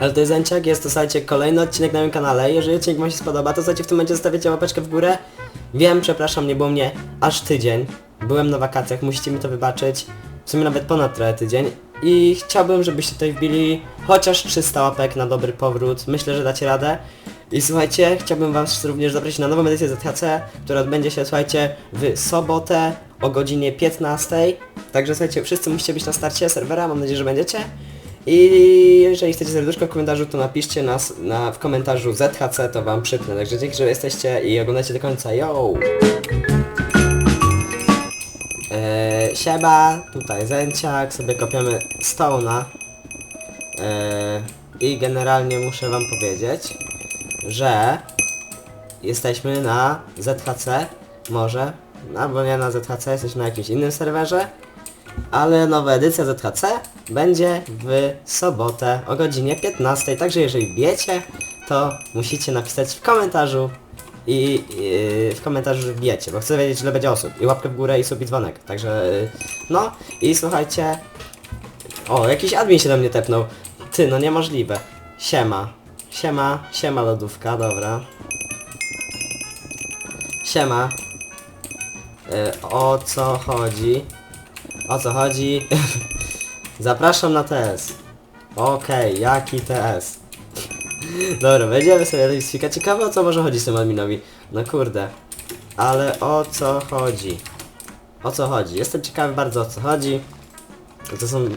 Ale to jest Zęciak, jest to słuchajcie kolejny odcinek na moim kanale. Jeżeli odcinek wam się spodoba, to słuchajcie w tym momencie zostawiacie łapeczkę w górę. Wiem, przepraszam, nie było mnie aż tydzień. Byłem na wakacjach, musicie mi to wybaczyć. W sumie nawet ponad trochę tydzień. I chciałbym, żebyście tutaj wbili chociaż 300 łapek na dobry powrót. Myślę, że dacie radę. I słuchajcie, chciałbym was również zaprosić na nową edycję ZHC, która odbędzie się, słuchajcie, w sobotę o godzinie 15. Także słuchajcie, wszyscy musicie być na starcie serwera, mam nadzieję, że będziecie. I jeżeli chcecie serduszko w komentarzu, to napiszcie nas na, w komentarzu ZHC, to wam przypnę. Także dzięki, że jesteście i oglądacie do końca. Yo! Eee, siema, tutaj Zęciak, sobie kopiamy Stone'a. Eee, I generalnie muszę wam powiedzieć, że jesteśmy na ZHC, może, albo nie na ZHC, jesteśmy na jakimś innym serwerze, ale nowa edycja ZHC będzie w sobotę o godzinie 15, także jeżeli wiecie, to musicie napisać w komentarzu i yy, w komentarzu, że wiecie, bo chcę wiedzieć ile będzie osób. I łapkę w górę i sub i dzwonek, także yy, no i słuchajcie, o jakiś admin się do mnie tepnął, ty no niemożliwe, siema, siema, siema lodówka, dobra, siema, yy, o co chodzi, o co chodzi? Zapraszam na TS. Okej, jaki TS? Dobra, będziemy sobie listwika. Ciekawe o co może chodzić tym adminowi. No kurde. Ale o co chodzi? O co chodzi? Jestem ciekawy bardzo o co chodzi. To są...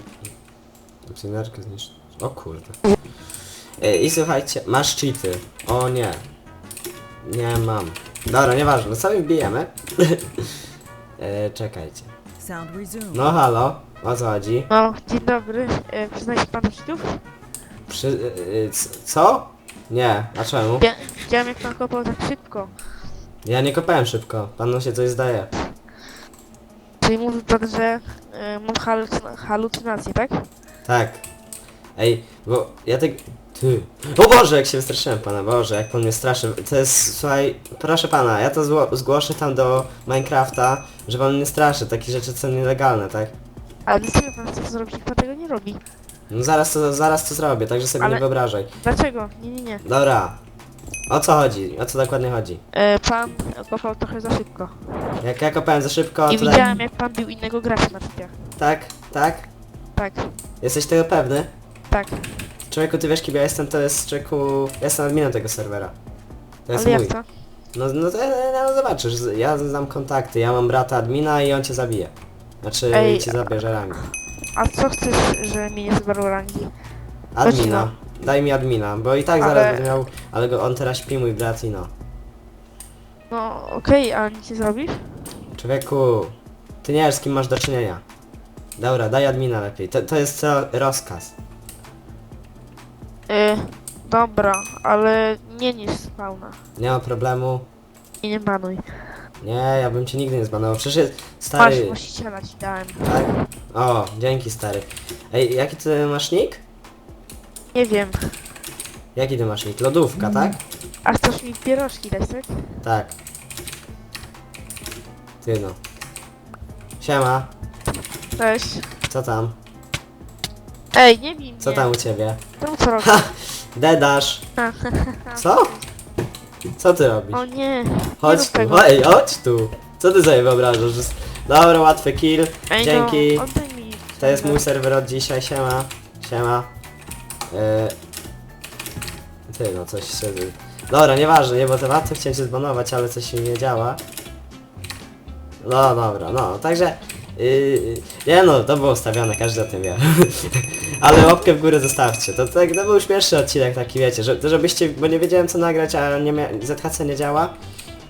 Opcjonarkę zniszczyć. O kurde. E, I słuchajcie, masz cheaty. O nie. Nie mam. Dobra, nieważne, sobie wbijemy. e, czekajcie. No halo, o co chodzi? No, dzień dobry. E, przyznaje się pan do? Przy... y, y, c- co? Nie, a czemu? Ja, widziałem jak pan kopał tak szybko. Ja nie kopałem szybko, panu się coś zdaje. Czyli mówi pan, że e, mam halucyna halucynacje, tak? Tak. Ej, bo ja tak... Ty. O Boże, jak się wystraszyłem pana, Boże, jak pan mnie straszy. To jest, słuchaj, proszę pana, ja to zło, zgłoszę tam do Minecrafta, że pan mnie straszy, takie rzeczy są nielegalne, tak? Ale dlaczego pan chce to zrobić, jak pan tego nie robi? No zaraz to, zaraz to zrobię, także sobie Ale- nie wyobrażaj. Dlaczego? Nie, nie, nie. Dobra. O co chodzi? O co dokładnie chodzi? E, pan kopał trochę za szybko. Jak ja kopałem za szybko, I to tak... widziałem jak pan bił innego gracza na typiach. Tak, tak? Tak, Jesteś tego pewny? tak. Człowieku, ty wiesz kim ja jestem, to jest człowieku... Ja jestem adminem tego serwera. To jest Ale mój. jak to? No, no to no, zobaczysz, ja znam kontakty, ja mam brata admina i on cię zabije. Znaczy Ej, ci zabierze rangę. A co chcesz, że mi nie zbarł rangi? Admina. Daj mi admina, bo i tak Ale- zaraz będę miał... Ale go, on teraz śpi mój brat i no. No, okej, a nic nie zrobisz? Człowieku, ty nie wiesz z kim masz do czynienia. Dobra, daj admina lepiej. To, to jest co rozkaz. E, dobra, ale nie niż spawna. Nie ma problemu. I nie banuj. Nie, ja bym cię nigdy nie zbanował. Przecież jest- Masz stary... właściciela ci dałem. Tak? O, dzięki stary. Ej, jaki ty masz nick? Nie wiem. Jaki ty masz nick? Lodówka, tak? A chcesz mi pierożki dać, tak? Tak. Ty no. Siema, Cześć. co tam? Ej, nie bij mnie. Co tam u ciebie? Czemu co robisz? Ha! Dedasz! Co? Co ty robisz? O nie. Chodź tu, tego. chodź, chodź tu! Co ty sobie wyobrażasz? Dobra, łatwy kill. Ej, Dzięki. No, oddaj mi. To jest mój serwer od dzisiaj, siema. Siema. Yy... Ty no, coś się... Dobra, nieważne, nie, bo temat chciałem cię zbanować, ale coś mi nie działa. No dobra, no, także... Yy, nie no, to było ustawione, każdy o tym wie. ale łapkę w górę zostawcie. To, tak, to był pierwszy odcinek taki, wiecie, że, żebyście, bo nie wiedziałem co nagrać, a nie ZHC nie działa.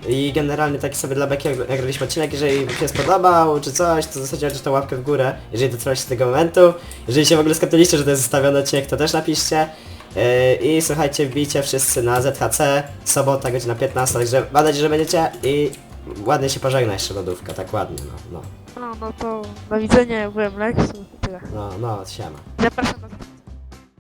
I generalnie taki sobie dla beki nagraliśmy odcinek, jeżeli się spodobał czy coś, to zostawcie tą łapkę w górę, jeżeli dotrwaliście do tego momentu. Jeżeli się w ogóle skapnęliście, że to jest zostawiony odcinek, to też napiszcie. Yy, I słuchajcie, wbijcie wszyscy na ZHC, sobota, godzina 15, także mam nadzieję, że będziecie i ładnie się pożegna jeszcze lodówka, tak ładnie, no, no, No, no to do widzenia, byłem Lexu. Tyle. no, no, siema. Zapraszam